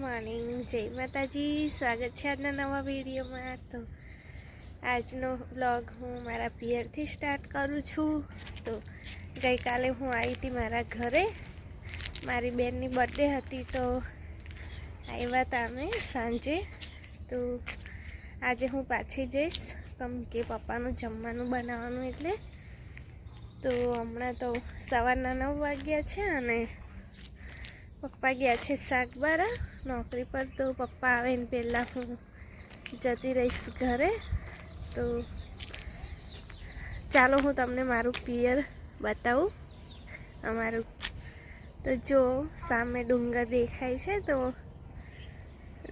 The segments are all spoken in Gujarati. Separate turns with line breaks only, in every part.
મોર્નિંગ. જય માતાજી. સ્વાગત છે આજના નવા વિડીયોમાં. તો આજનો બ્લોગ હું મારા પિયરથી સ્ટાર્ટ કરું છું. તો ગઈકાલે હું આવી હતી મારા ઘરે. મારી બેનની બર્થડે હતી તો આવ્યા હતા અમે સાંજે. તો આજે હું પાછી જઈશ. કેમ કે પપ્પાનું જમવાનું બનાવવાનું એટલે. તો હમણાં તો સવારના નવ વાગ્યા છે અને પપ્પા ગયા છે શાકબારા નોકરી પર તો પપ્પા આવે ને પહેલાં હું જતી રહીશ ઘરે. તો ચાલો હું તમને મારું પિયર બતાવું. અમારું તો જો સામે ડુંગર દેખાય છે તો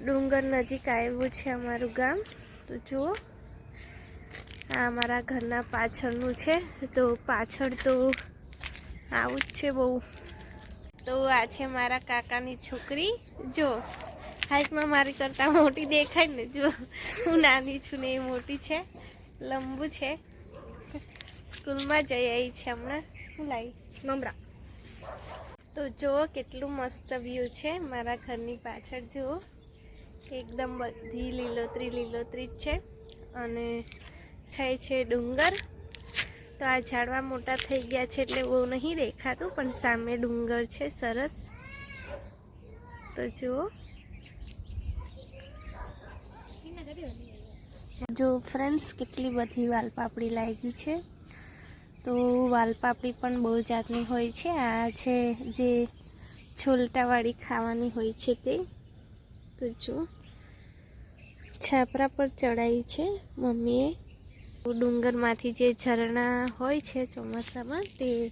ડુંગર નજીક આવ્યું છે અમારું ગામ. તો જુઓ આ અમારા ઘરના પાછળનું છે. તો પાછળ તો આવું જ છે બહુ તો આ છે મારા કાકાની છોકરી. જો, હાઈટમાં મારી કરતાં મોટી દેખાય ને, જો, હું નાની છું ને એ મોટી છે, લંબુ છે. સ્કૂલમાં જઈ આવી છે હમણાં. શું લાવી મમરા તો જુઓ કેટલું મસ્ત વ્યૂ છે મારા ઘરની પાછળ જુઓ એકદમ બધી લીલોતરી લીલોતરી જ છે. અને છે છે ડુંગર. તો આ ઝાડવા મોટા થઈ ગયા છે એટલે બહુ નહીં દેખાતું, પણ સામે ડુંગર છે, સરસ. તો જુઓ. જો ફ્રેન્ડ્સ કેટલી બધી વાલપાપડી લાગી છે. તો વાલપાપડી પણ બહુ જાતની હોય છે. આ છે જે છોલટાવાળી ખાવાની હોય છે તે. તો જો છાપરા પર ચડાઈ છે મમ્મીએ. ડુંગરમાંથી જે ઝરણા હોય છે ચોમાસામાં, તે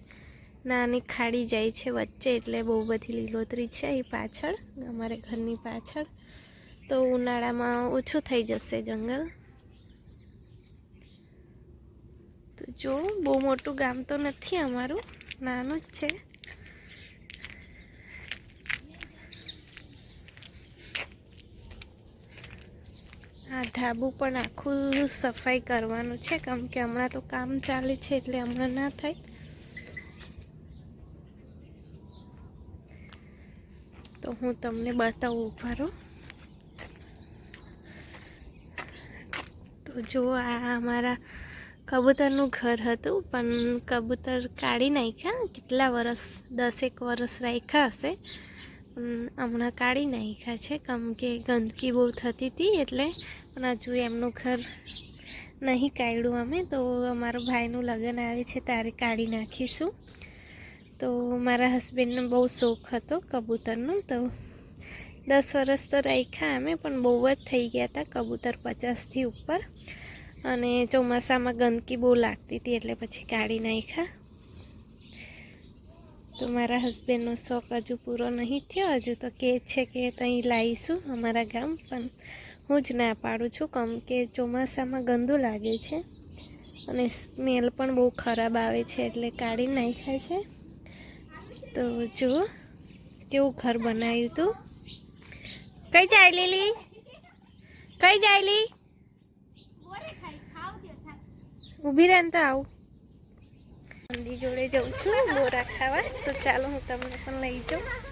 નાની ખાડી જાય છે વચ્ચે, એટલે બહુ બધી લીલોતરી છે એ પાછળ, અમારે ઘરની પાછળ. તો ઉનાળામાં ઓછું થઈ જશે જંગલ. તો જો, બહુ મોટું ગામ તો નથી અમારું, નાનું જ છે. આ ધાબુ પણ આખું સફાઈ કરવાનું છે, કેમ કે હમણાં તો કામ ચાલે છે એટલે હમણાં ના થાય. તો હું તમને બતાવું ઊભા રહો તો જો આ અમારા કબૂતરનું ઘર હતું, પણ કબૂતર કાઢી નાખ્યા, કેટલા વરસ, દસેક વરસ રાખ્યા હશે. હમણાં કાઢી નાખ્યા છે, કેમ કે ગંદકી બહુ થતી હતી એટલે પણ હજુ એમનું ઘર નહીં કાઢ્યું અમે, તો અમારો ભાઈનું લગ્ન આવે છે ત્યારે કાઢી નાખીશું. તો મારા હસબન્ડને બહુ શોખ હતો કબૂતરનો, તો દસ વર્ષ તો રાખ્યા અમે, પણ બહુ જ થઈ ગયા હતા કબૂતર પચાસથી ઉપર. અને ચોમાસામાં ગંદકી બહુ લાગતી હતી, એટલે પછી કાઢી નાખ્યા. તો મારા હસબન્ડનો શોખ હજુ પૂરો નહીં થયો, હજુ તો કે છે કે ત્યાં લાવીશું અમારા ગામ, પણ હું જ ના પાડું છું કમ કે ચોમાસામાં ગંદુ લાગે છે અને સ્મેલ પણ બહુ ખરાબ આવે છે એટલે કાઢી નાખ્યા છે. તો જુઓ કેવું ઘર બનાવ્યું હતું કઈ જાય લીલી? કઈ જાય લી ઊભી રહે તો આવું. મંદી જોડે જઉં છું, બોરા ખાવા. તો ચાલો હું તમને પણ લઈ જાઉં.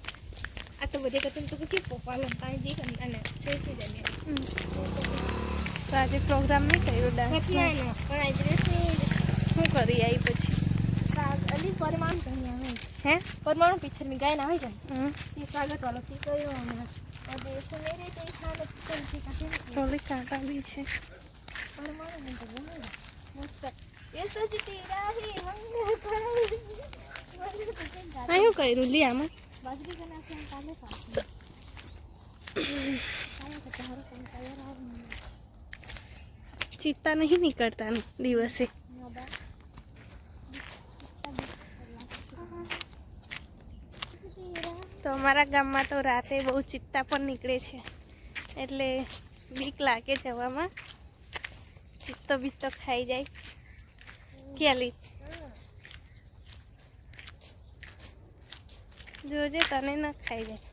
આ તો બધે કરતા તો કે પપ્પા લંકાઈ જઈ અને અને છેસી
જમે તો આજે પ્રોગ્રામ નહીં કર્યો ડાન્સ
ના પણ આજે ડ્રેસની
શું કરી આવી પછી
સાગ અલી પરમાણ કરી આવે
હે
પરમાણુ પિક્ચર મે ગાય ના
હોય
કે એ સ્વાગત વાળો થી કયો અમે આજે તો મેરે તે ખાને પિક્ચર કાઢી
ટોલી કાટા બી છે
પરમાણ ને તો બોલો મસ્ત એ સજી તીરા હી મને
કહો આયું કર્યું લી આમાં
बाजरी का नाम हम काले पास काले का तहरो को तैयार आ
ચિત્તા નહીં નીકળતા ને દિવસે
नोबा
તો અમારા ગામમાં તો રાતે બહુ ચિત્તા પણ નીકળે છે એટલે બીક લાગે જવામાં ચિત્તો બીત્તો ખાઈ જાય કેલી જોજે તને ન ખાઈ જાય.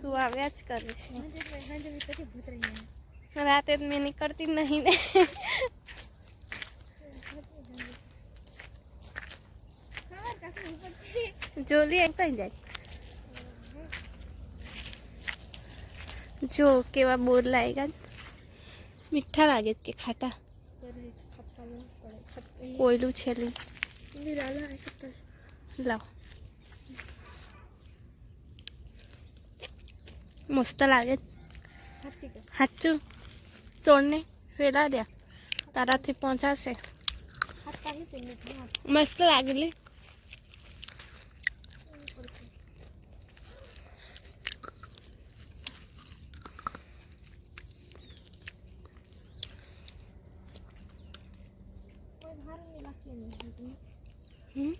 તું આવ્યા જ કરે છે રાતે મેં નીકળતી નહીં ને. જોલી કઈ જાય? જો કેવા બોર લાગ્યા મીઠા લાગે છે કે ખાટા? કોયલું છેલ્લું લાવ. મસ્ત લાગે છે. સાચું તોડને ફેરા દ્યા તારાથી પહોંચાશે મસ્ત લાગેલી હમ?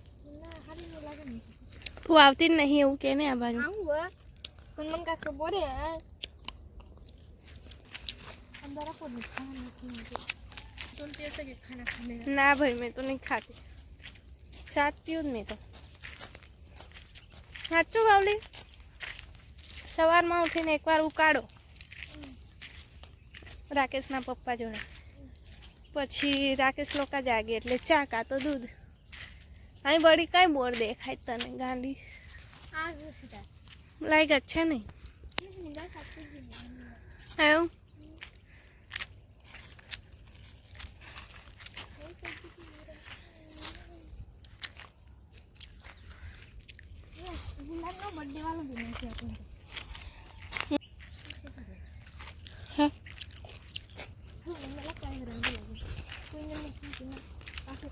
તું આવતી જ નહીં એવું કે ને આ બાજુ
มันก็คือบ่ได้
ના ભાઈ મેં તો નહીં ખાતી સાચી જ મેં તો સાચું ગાવલી સવારમાં ઉઠીને એકવાર ઉકાળો રાકેશના પપ્પા જોડે પછી રાકેશ લોકો જાગે એટલે ચા કા તો દૂધ અહીં વળી કઈ બોર દેખાય તને
ગાંધી
લાઈક જ છે નહીં. એવું
મુંડાનો બર્થડે વાળો દિન છે આપણે
હા
હું મને કાંઈ રંગ લાગે કોઈને નથી કીધું પાસે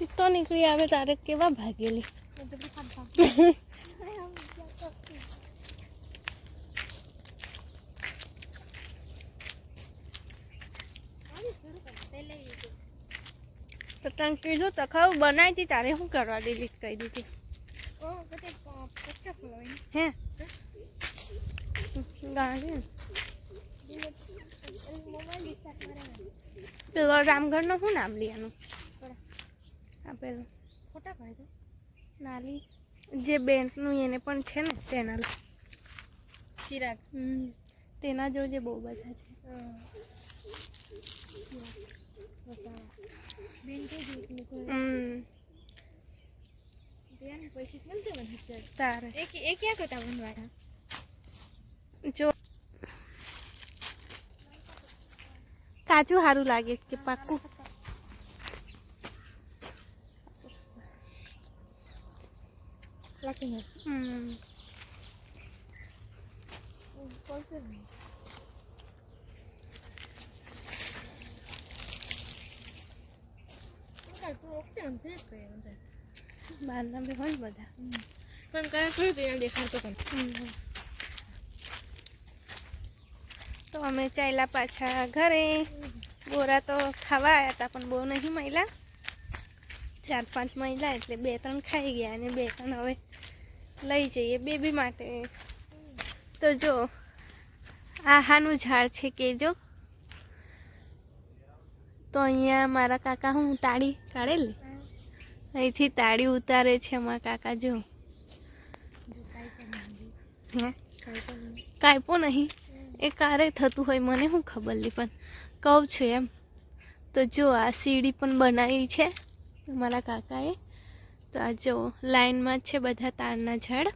ચિત્તો નીકળી આવે, તારે કેવા ભાગેલી? તો તને કીધું તખાવ બનાવી હતી, તારે શું કરવા ડિલીટ કરી દીધી. હે? પેલો રામગઢનું શું નામ લેવાનું આપેલું પેલું
ફોટા પાડી
નાલી. જે બેન્કનું એને પણ છે ને ચેનલ.
ચિરાગ.
તેના જોજે બહુ બધા છે. તારે.
એ ક્યાં કરતા બનવાના
જો. કાચું સારું લાગે કે પાકું
લાગી
હમ. બહારના બી હોય બધા.
પણ કયા કયું તો દેખાડતો પણ.
તો અમે ચાલ્યા પાછા ઘરે. બોરા તો ખાવા આવ્યા હતા પણ બહુ નહીં મહિલા ચાર પાંચ મહિલા એટલે બે ત્રણ ખાઈ ગયા અને બે ત્રણ હવે લઈ જઈએ બેબી માટે. તો જો, આહાનું ઝાડ છે કેજો તો અહીંયા મારા કાકા હું તાળી કાઢેલી? અહીંથી તાળી ઉતારે છે મારા કાકા જો.
કાંઈ નહીં.
એ કારે થતું હોય મને શું ખબર લી, પણ કહું છું એમ. તો જો, આ સીડી પણ બનાવી છે મારા કાકાએ. તો આ જો લાઈનમાં જ છે બધા તારના ઝાડ.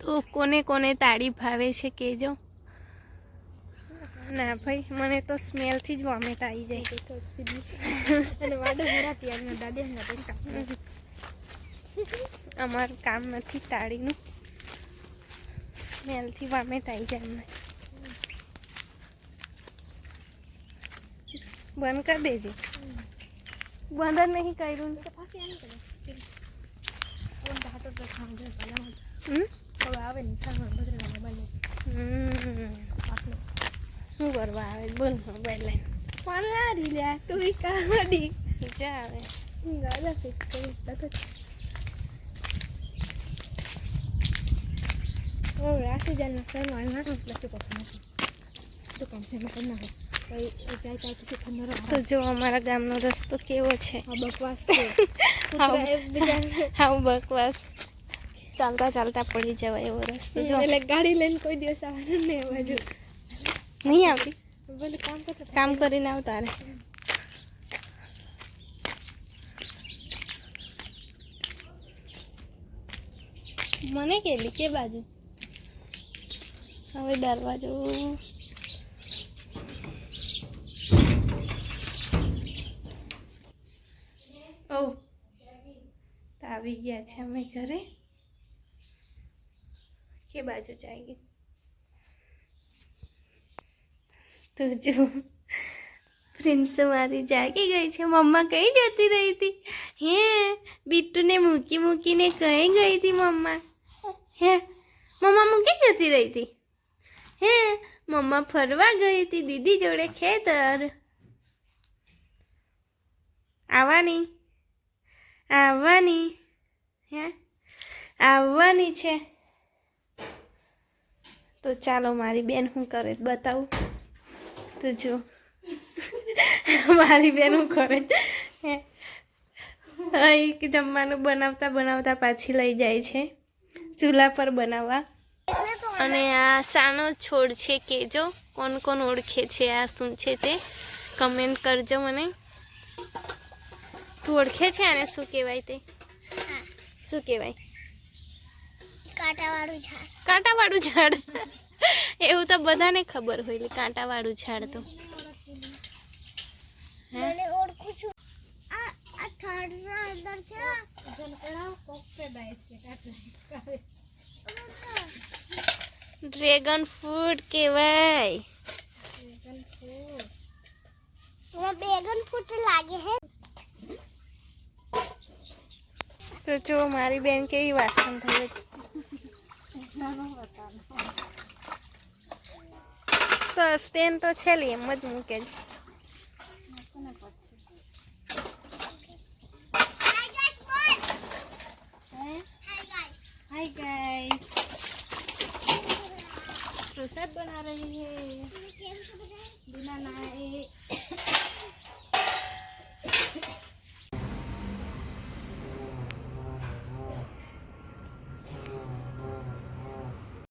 તો કોને કોને તાળી ભાવે છે કહેજો. ના ભાઈ મને તો સ્મેલથી જ વોમિટ આવી જાય. અમારું કામ નથી તાળીનું. સ્મેલથી વોમિટ આવી જાય અમને. બંધ કરી દેજે. બંધ જ નહીં કર્યું ને.
પાછી? હવે આવે ને ખાવા બદરેલા મોબાઈલ
શું કરવા આવે બોલ મોબાઈલ લઈને
પાણી લ્યા તું બી કાઢી
મજા આવે
ગાડા ફિટ કરી લગત ઓ રાશી જાન સરમાં ના લચો કોસ નથી તો કમ સે મત ના હો
તો જો અમારા ગામનો રસ્તો કેવો છે?
આ બકવાસ
ચાલતા ચાલતા પડી જવાય એવો રસ્તો. જો.
એટલે ગાડી લઈને કોઈ દિવસ આવવાનું ને એ બાજુ
નહીં આવતી?
બોલે કામ કરતા
કામ કરીને આવતા રે. મને કેલી કે બાજુ? હવે દરવાજો ઓ તો આવી ગયા છે અમે ઘરે. કે બાજુ જાય તો જો, પ્રિન્સ મારી જાગી ગઈ છે. મમ્મા કઈ જતી રહી હતી? હે બિટ્ટુને મૂકી મૂકીને કઈ ગઈ હતી મમ્મા? હે, મમ્મા મૂકી જતી રહી હતી? હે, મમ્મા ફરવા ગઈ હતી દીદી જોડે ખેતર. આવવાની આવવાની. હે? આવવાની છે. તો ચાલો મારી બેન હું કરે બતાવું. તો જો. મારી બેન હું કરે. અહીં જમવાનું બનાવતા બનાવતા પાછી લઈ જાય છે. ચૂલા પર બનાવવા. અને આ સાનો છોડ છે કેજો કોણ કોણ ઓળખે છે? આ શું છે તે? કમેન્ટ કરજો મને. તું ઓળખે છે આને? શું કહેવાય તે? શું કહેવાય?
કાંટાવાળું ઝાડ.
કાંટાવાળું ઝાડ. એવું તો બધાને ખબર હોય એટલે કાંટાવાળું ઝાડ તો. ડ્રેગન ફ્રૂટ કહેવાય.
ડ્રેગન ફ્રૂટ લાગે હે.
તો જો મારી બેન કેવી વાસણ થઈ તો સ્ટેન્ડ તો છે લી એમ જ મૂકે છે
हाय गाइस प्रसाद बना रही है बिना नहाए